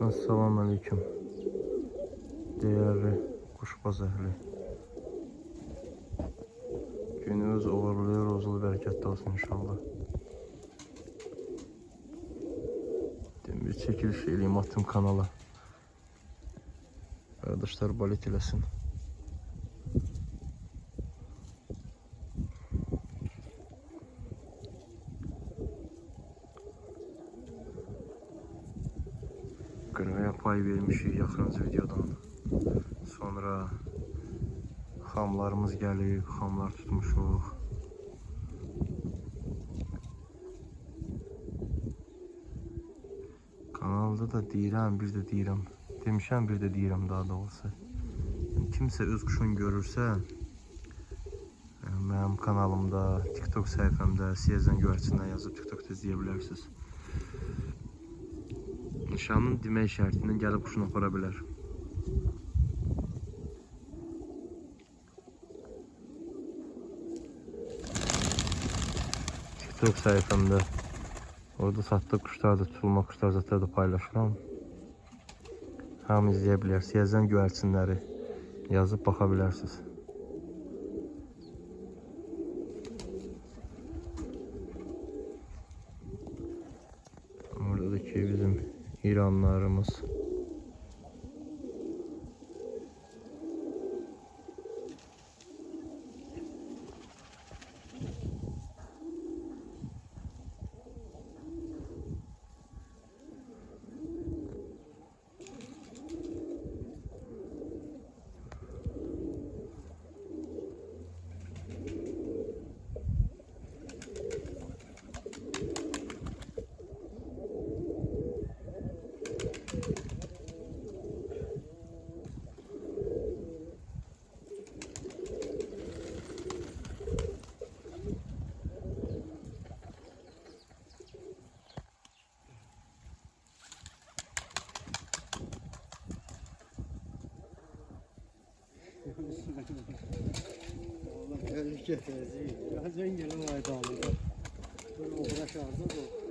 Assalamu aleyküm. Değerli kuşbaz əhli. Gününüz uğurlu, rozulu, bərəkətli olsun inşallah. Dedim, bir çekiliş eləyim attım kanala. Kardeşler balet eləsin. Qırğaya pay vermişik yaxınız videodan. Sonra xamlarımız gəlib, xamlar tutmuşuq. Kanalda da deyirəm, bir də deyirəm. Demişəm, bir də deyirəm daha doğrusu. Kimsə öz quşunu görürsə, yəni, mənim kanalımda, TikTok səhifəmdə Siyəzən göyərçindən yazıb TikTokda izləyə bilərsiniz. Nişanın demək şərti ilə gəlib quşunu apara bilər. TikTok sayfamda orada sattığı kuşlar da tutulma kuşlar zaten da paylaşıram. Hamı izləyə bilər. Siyəzən göyərçinləri yazıb baxa bilərsiniz. Orada da ki bizim İranlarımız. Allah tehlike tezi. Biraz önce o ayda aldı. Böyle uğraş aldı da.